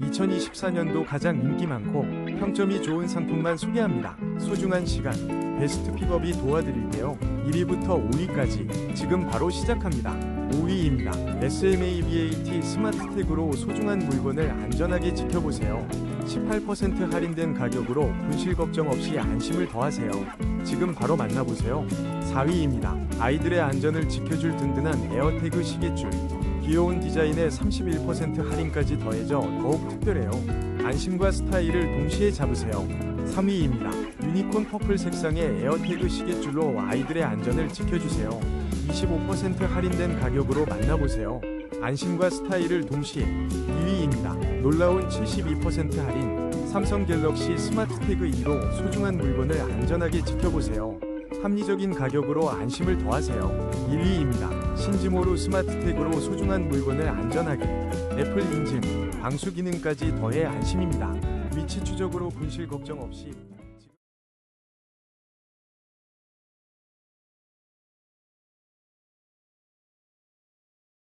2024년도 가장 인기 많고 평점이 좋은 상품만 소개합니다. 소중한 시간, 베스트 픽업이 도와드릴게요. 1위부터 5위까지 지금 바로 시작합니다. 5위입니다. SMABAT 스마트택으로 소중한 물건을 안전하게 지켜보세요. 18% 할인된 가격으로 분실 걱정 없이 안심을 더하세요. 지금 바로 만나보세요. 4위입니다. 아이들의 안전을 지켜줄 든든한 에어태그 시계줄. 귀여운 디자인에 31% 할인까지 더해져 더욱 특별해요. 안심과 스타일을 동시에 잡으세요. 3위입니다. 유니콘 퍼플 색상의 에어태그 시계줄로 아이들의 안전을 지켜주세요. 25% 할인된 가격으로 만나보세요. 안심과 스타일을 동시에 2위입니다. 놀라운 72% 할인 삼성 갤럭시 스마트 태그 2로 소중한 물건을 안전하게 지켜보세요. 합리적인 가격으로 안심을 더하세요. 1위입니다. 신지모루 스마트 태그로 소중한 물건을 안전하게 애플 인증, 방수 기능까지 더해 안심입니다. 위치 추적으로 분실 걱정 없이